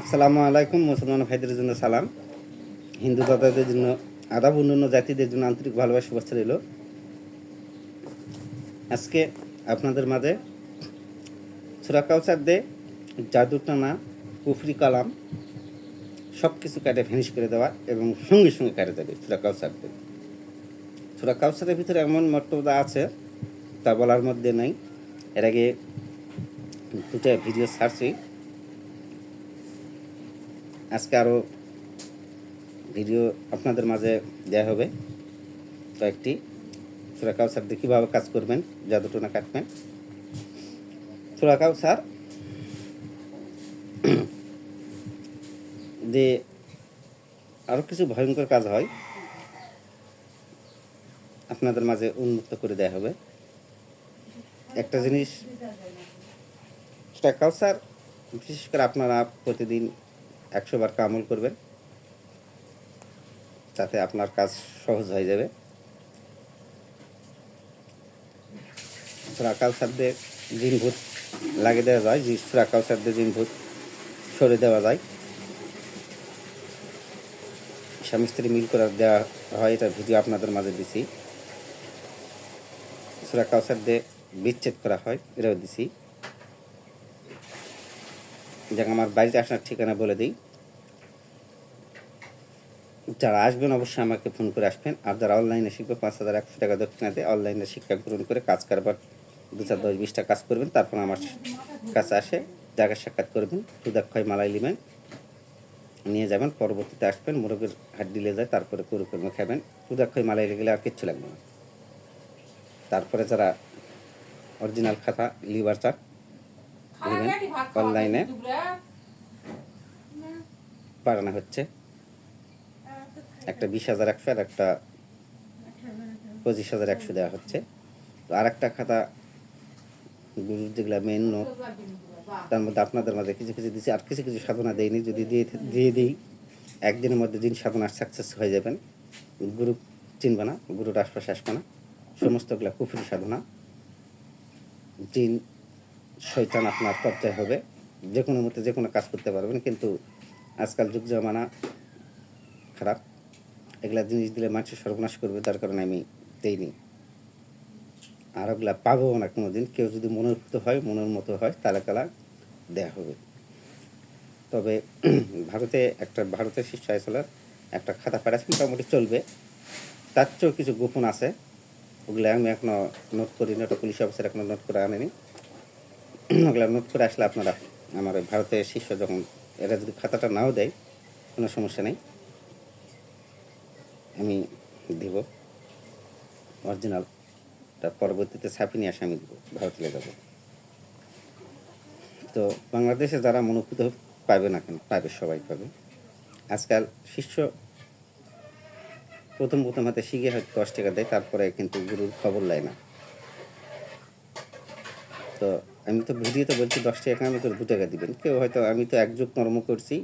আসসালামু আলাইকুম, মুসলমান ভাইদের জন্য সালাম। হিন্দু দাদাদের জন্য আদাব, অন্যান্য জাতিদের জন্য আন্তরিক ভালোবাসা, শুভেচ্ছা রইল। আজকে আপনাদের মাঝে সুরা কাউসার দে জাদুটানা কুফরি কালাম সব কিছু কাটে ফিনিশ করে দেওয়া এবং সঙ্গে সঙ্গে কাটে দেবে সুরা কাউসার দে। সুরা ভিতরে এমন মর্যাদা আছে, তা বলার মধ্যে নাই। এর আগে দুটা ভিডিও ছাড়ছি। আজকে আরও ভিডিও আপনাদের মাঝে দেওয়া হবে। কয়েকটি সুরা কাউসার দিয়ে কীভাবে কাজ করবেন জাদুটোনা কাটবেন। সুরা কাউসার যে আরও কিছু ভয়ঙ্কর কাজ হয়, আপনাদের মাঝে উন্মুক্ত করে দেওয়া হবে। একটা জিনিস, সুরা কাউসার, বিশেষ করে আপনারা প্রতিদিন একশো বার কামল করবেন, তাতে আপনার কাজ সহজ হয়ে যাবে। সুরা কাউসারদের জিন ভূত লাগিয়ে দেওয়া যায় যে সুরা কাউসারদের জিন ভূত সরে দেওয়া যায়। স্বামী স্ত্রী মিল করে দেওয়া হয়, এটা ভিডিও আপনাদের মাঝে দিছি। সুরা কাউসার দিয়ে বিচ্ছেদ করা হয়, এটাও দিছি। যাক, আমার বাড়িতে আসার ঠিকানা বলে দিই। যারা আসবেন অবশ্যই আমাকে ফোন করে আসবেন। আর যারা অনলাইনে শিখবে, পাঁচ হাজার একশো টাকা দক্ষিণাতে অনলাইনে শিক্ষা গ্রহণ করে কাজ কারবার, দু চার দশ বিশটা কাজ করবেন, তারপর আমার কাছে আসে জায়গা সাক্ষাৎ করবেন। দুদাক্ষয় মালাই লিবেন, নিয়ে যাবেন, পরবর্তীতে আসবেন, মোরগের দিলে যায়, তারপরে করু কর্মে খাবেন। দুদাক্ষয় মালাই গেলে আর কিচ্ছু লাগবে না। তারপরে যারা অরিজিনাল খাতা, লিভার নেবেন অনলাইনে বাড়ানো হচ্ছে। একটা বিশ হাজার একশো আর একটা পঁচিশ হাজার একশো দেওয়া হচ্ছে। তো আর একটা খাতা গুরুর যেগুলো মেন নোট তার মধ্যে আপনাদের মাঝে কিছু কিছু দিচ্ছি আর কিছু কিছু সাধনা দেয়নি যদি দিয়ে দিয়ে দিই একদিনের মধ্যে দিন সাধনা সাকসেস হয়ে যাবেন গুরু চিনবে না গুরুর আশপাশে আসবে না। সমস্তগুলো কুফরি সাধনা। জিন শৈতান আপনার পর্যায়ে হবে। যে কোনো মুহূর্তে যে কোনো কাজ করতে পারবেন, কিন্তু আজকাল যুগ জমানা খারাপ। এগুলা জিনিস দিলে মানুষের সর্বনাশ করবে, তার কারণে আমি দেইনি। আর ওগুলা পাবো না কোনো দিন কেউ যদি মনের মতো হয়, মনের মতো হয় তাহলে তালা দেয়া হবে। তবে ভারতে একটা, ভারতের শিষ্য আসলে একটা খাতা পাঠাচ্ছি, মোটামুটি চলবে। তার চেয়েও কিছু গোপন আছে। ওগুলো আমি এখনও নোট করি না ওটা পুলিশ অফিসার এখনও নোট করে আনেনি। ওগুলো নোট করে আসলে আপনারা আমার ভারতের শিষ্য যখন এরা যদি খাতাটা নাও দেয়, কোনো সমস্যা নেই। আমি দিব। অরিজিনালটা পরবর্তীতে ছাপি নিয়ে আসে, আমি দিব। ভারতে যাব। তো বাংলাদেশে যারা মনোভূত পাবে না কেন? পাবে সবাই পাবে আজকাল শিষ্য প্রথম প্রথম হাতে শিখে হয়তো দশ টাকা দেয়, তারপরে কিন্তু গুরুর খবর নেয় না। তো আমি তো ভিডিওতে বলছি দশ টাকা আমি তো দু টাকা দিবেন। কেউ হয়তো আমি তো এক যুগ কর্ম করছি।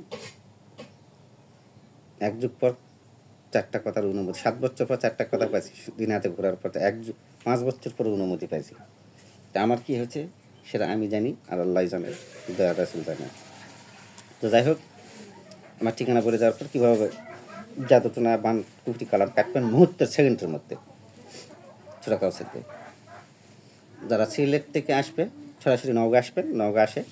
এক যুগ পর চারটা কথার অনুমতি, সাত বছর পর চারটা কথা পাইছি দিন হাতে ঘোরার পর এক পাঁচ বছর পর অনুমতি পাইছি। তা আমার কি হয়েছে সেটা আমি জানি, আর আল্লাহ জানে, দয়া রাসুল জানে। তো যাই হোক, আমার ঠিকানা বলে যাওয়ার পর কীভাবে জাদুটনা বান কুফরি কালাম কাটবেন মুহূর্তের সেকেন্ডের মধ্যে ছোটা কাউসেতে যারা সিলেট থেকে আসবে সরাসরি নওগাঁ আসবেন, নওগাঁ আসে।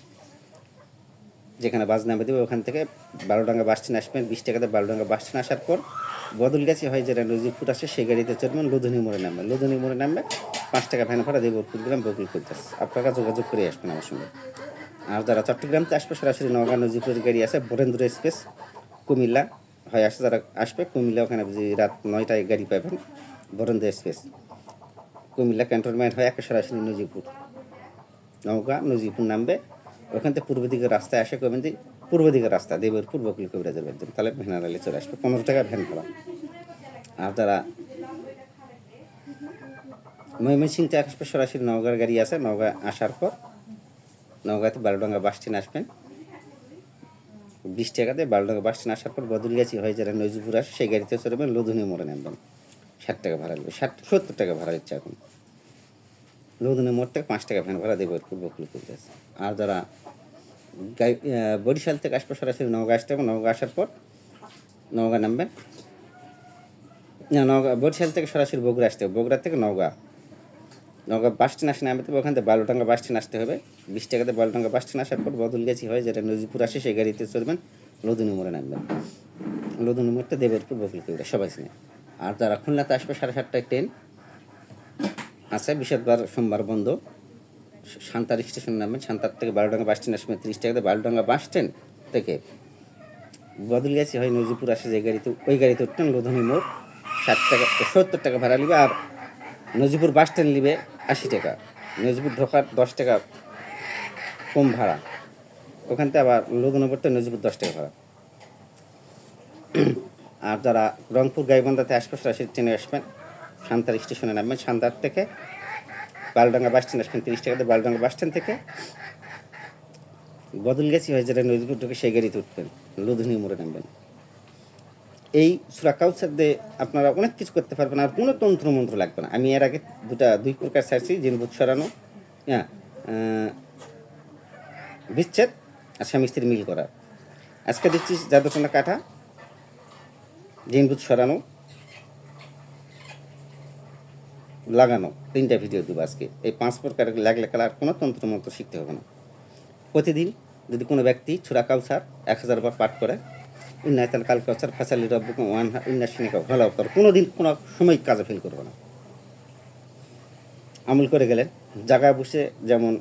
যেখানে বাস নামে দেবে, ওখান থেকে বারোডাঙ্গা বাস স্ট্যান্ড আসবেন। বিশ টাকাতে বারোডাঙ্গা বাস স্ট্যান্ড আসার পর বদলগাছি হয় যেটা নজিরপুর আসে, সেই গাড়িতে চড়বেন লুধুনি মোড়ে নামবে লুধুনি মোড়ে নামবে পাঁচ টাকা ভ্যান ভাড়া দেবপুর গ্রাম বকুল করতেছে আপনারা যোগাযোগ করে আসবেন আমার সঙ্গে। আর যারা চট্টগ্রামতে আসবে, সরাসরি নওগাঁ নজিরপুরের গাড়ি আছে, বরেন্দ্র এক্সপ্রেস কুমিল্লা হয় আসে যারা আসবে, কুমিল্লা ওখানে রাত নয়টায় গাড়ি পাবেন, বরেন্দ্র এক্সপ্রেস কুমিল্লা ক্যান্টনমেন্ট হয় একটা সরাসরি নজিরপুর। নওগাঁ নজিরপুর নামবে। ওখান থেকে পূর্ব দিকের রাস্তায় আসে কবেন পূর্ব দিকের রাস্তা দেবের পূর্বকুল কবিরাজের একদম তাহলে ভ্যানার আলী চলে আসবে। পনেরো টাকা ভ্যান ভাড়া। আর তারা যারা ময়মনসিংহ আসবে সরাসরি নওগাঁর গাড়ি আছে, নওগাঁ আসার পর নওগাঁতে বারোডাঙ্গা বাস স্ট্যান্ড আসবেন। বিশ টাকাতে বারোডাঙ্গা বাস স্ট্যান্ড আসার পর বদলগাছি হয়ে যারা নজিপুর আসে, সেই গাড়িতে চড়বেন লধুনি মোড়ে নামবেন। ষাট টাকা ভাড়া লাগবে। ষাট, সত্তর টাকা ভাড়া দিচ্ছে এখন। লধুনি মোড় থেকে পাঁচ টাকা ভ্যান ভাড়া দেবে পূর্বকুল কবিরাজ আর যারা গাই- বরিশাল থেকে আসব সরাসরি নওগাঁ আসতে হবে। নওগাঁ আসার পর নওগাঁ নামবেন। নওগাঁ, বরিশাল থেকে সরাসরি বগুড়া আসতে হবে। বগুড়া থেকে নওগাঁ। নওগাঁ বাস স্ট্যান্ড আসে নামতে হবে ওখান থেকে বালুটাঙ্গা বাস স্ট্যান্ড আসতে হবে। বিশ টাকাতে বালুটাঙ্গা বাস স্ট্যান্ড আসার পর বদল গেছি হয়, যেটা নজিপুর আসে, সেই গাড়িতে চড়বেন। লদুনি মোড়ে নামবেন। লদুনি মোড়টা দেবেরপুর, বকুলপুরা, সবাই চিনে। আর যারা খুলনাতে আসবে, সাড়ে সাতটায় ট্রেন। আছে বৃহস্পতিবার সোমবার বন্ধ। সান্তার স্টেশন নামবেন সান্তার থেকে বারোডাঙ্গা বাস স্ট্যান্ড আসবে তিরিশ টাকাতে বারোডাঙ্গা বাস স্ট্যান্ড থেকে। বদল গেছি হয় নজিপুর আসে যে গাড়িতে, ওই গাড়িতে উঠতেন লোধনী মোড়। ষাট টাকা, সত্তর টাকা ভাড়া নিবে আর নজিপুর বাস স্ট্যান্ড নিবে আশি টাকা। নজিপুর ঢোকার দশ টাকা কম ভাড়া। ওখান থেকে আবার লোধনী মোড়তে নজিপুর দশ টাকা ভাড়া। আর যারা রংপুর, গাইবান্ধাতে আসবে সরাসরি ট্রেনে আসবেন। সান্তার স্টেশনে নামবেন সান্তার থেকে, বালডাঙ্গা বাস স্ট্যান্ড আসবেন তিরিশ টাকাতে বালডাঙ্গা বাস স্ট্যান্ড থেকে। বদল গেছি হয় যেটা নদীপুর ঢুকে সেই গাড়িতে উঠবেন, লুধুনি মোড়ে নামবেন। এই সুরা কাউসার দিয়ে আপনারা অনেক কিছু করতে পারবেন আর কোনো তন্ত্র মন্ত্র লাগবে না। আমি এর আগে দুটা দুই প্রকার ছাড়ছি জিনবুত সরানো হ্যাঁ বিচ্ছেদ আর স্বামী স্ত্রীর মিল করা। আজকে দিচ্ছি জাদুটনা কাঠা জিনবুত সরানো লাগানো, তিনটা ভিডিও দেবো আজকে। এই পাঁচ প্রকার লাগলে কালার কোনো তন্ত্র মন্ত্র শিখতে হবে না। প্রতিদিন যদি কোনো ব্যক্তি ছুরা কাউসার এক হাজার বার পাঠ করে ইন্নায়তাল কাল কাউসার ফাঁসালি রব্বুক ওয়ান ইন্না সিনিকা ভালো অবতার কোনো দিন কোনো সময় কাজে ফেল করবে না। আমল করে গেলেন জায়গায় বসে যেমন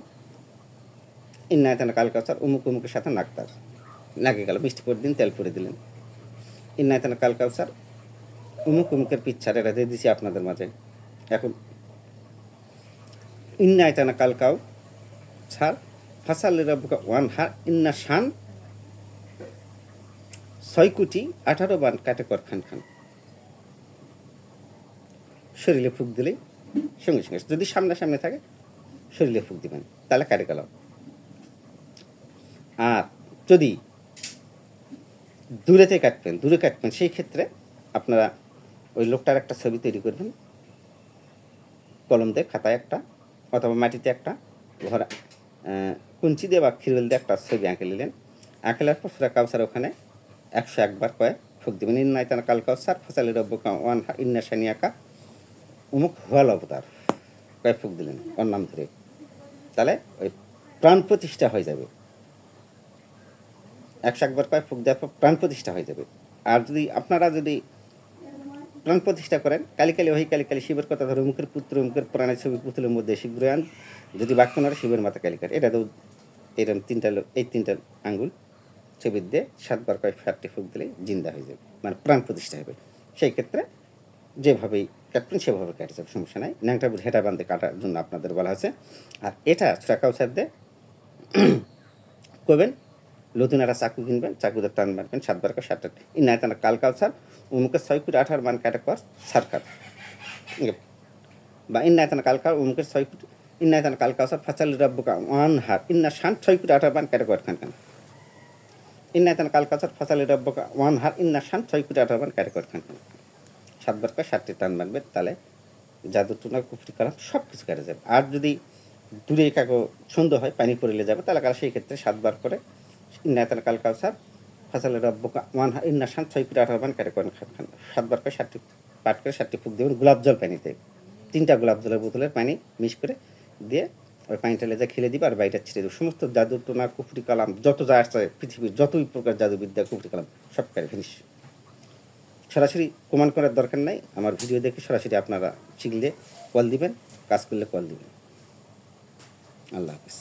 ইন্নায়তাল কাল কাউসার উমুক উমুকের সাথে নাকতার নাকে গেল, মিষ্টি করে দিন তেল করে দিলেন। ইন্নায়তাল কাল কাউসার উমুক উমুকের পিচ্ছার এটা দিয়ে দিছি আপনাদের মাঝে। এখন ইন্নায়তানা কাল কাউ ছাড়, ফাসাল রব্বুকা ওয়ান হার ইন্না শান, ছয় কোটি আঠারো বান কাটে কর খান খান। শরীরে ফুক দিলেই সঙ্গে সঙ্গে, যদি সামনাসামনি থাকে, শরীরে ফুক দিবেন, তাহলে কাটে গেল। আর যদি দূরেতে কাটবেন, দূরে কাটবেন, সেই ক্ষেত্রে আপনারা ওই লোকটার একটা ছবি তৈরি করবেন কলম দিয়ে খাতায় একটা অথবা মাটিতে একটা ঘর কুঞ্চি দিয়ে বা খিরবেল দিয়ে একটা ছবি আঁকে নিলেন। আঁকেলার পর সুরা কাউসার ওখানে একশো একবার কয়ে ফুক দেবেন। ইন্নাই তানা কাল কাউসার ফসালি রব্য ওয়ান ইন্না সানি আঁকা উমুক হুয়াল অবতার, কয়ে ফুক দিলেন, ওর নাম ধরে। তাহলে ওই প্রাণ প্রতিষ্ঠা হয়ে যাবে। একশো একবার কয়ে ফুক দেওয়ার পর প্রাণ প্রতিষ্ঠা হয়ে যাবে। আর যদি আপনারা যদি প্রাণ প্রতিষ্ঠা করেন। কালি কালি ওই কালি কালি শিবের কথা ধরে মুখের পুত্র, মুখের প্রাণের ছবি পুতুলের মধ্যে শীঘ্রই আন। যদি বাক্য নড়ে শিবের মাথা কালিকার এটা তো এরকম তিনটা এই তিনটা আঙ্গুল ছবি দিয়ে সাতবার কয়েক সাতটি ফুক দিলে জিন্দা হয়ে যাবে মানে প্রাণ প্রতিষ্ঠা হবে। সেই ক্ষেত্রে যেভাবেই কাটবেন, সেভাবে কাটে যাবে, সমস্যা নাই। ন্যাংটা হেটা বান্ধে কাটার জন্য আপনাদের বলা হয়েছে। আর এটা ছড়াকাউ সার দিয়ে করবেন। নতুন একটা চাকু কিনবেন চাকুতে টান মারবেন সাতবার করে সাতটা ইনায় তানা কাল কালসার উমুকের ছয় কোটি আঠার মান কাটা কর সারকার বা ইন্নায় তানা কালকার উমুকের ছয় কোটি ইন্নায় তানা কাল কালসার ফাঁচাল রব্বকা ওয়ান হার। ইন্না শান ছয় কোটি আঠার মান কাটা কর খান খান ইন্নায় তানা কাল কালসার ফাঁচাল রব্বকা ওয়ান হার ইন্না শান ছয় কোটি আঠার মান কাটা কর খান খান সাতবার করে সাতটি টান মারবেন তাহলে জাদু, টুনা, কুফরি, কালাম সব কিছু কেটে যাবে। আর যদি দূরে কাকো সন্দেহ হয়, পানি পড়লে যাবে, তাহলে কারা সেই ক্ষেত্রে সাতবার করে ইন্নায়তান কাল কাউসার ফাসালের রব্বকা হা ইন্না শান ছয় কোটি আঠারো মান কেটে করেন খান সাতবার করে সাতটি পাট করে সাতটি ফুক দেবেন গোলাপ জল পানিতে তিনটা গোলাপ জলের বোতলের পানি মিশ করে দিয়ে ওই পানিটা লেজা খেলে দিবে আর বাইরে ছেড়ে দেবে। সমস্ত জাদু, টোনা, কুফরি কালাম, যত যা আসছে পৃথিবীর যতই প্রকার জাদুবিদ্যা, কুফরি কালাম, সব কারে ফিনিশ সরাসরি প্রমাণ করার দরকার নাই। আমার ভিডিও দেখে সরাসরি আপনারা শিখলে কল দিবেন, কাজ করলে কল দিবেন। আল্লাহ হাফিজ।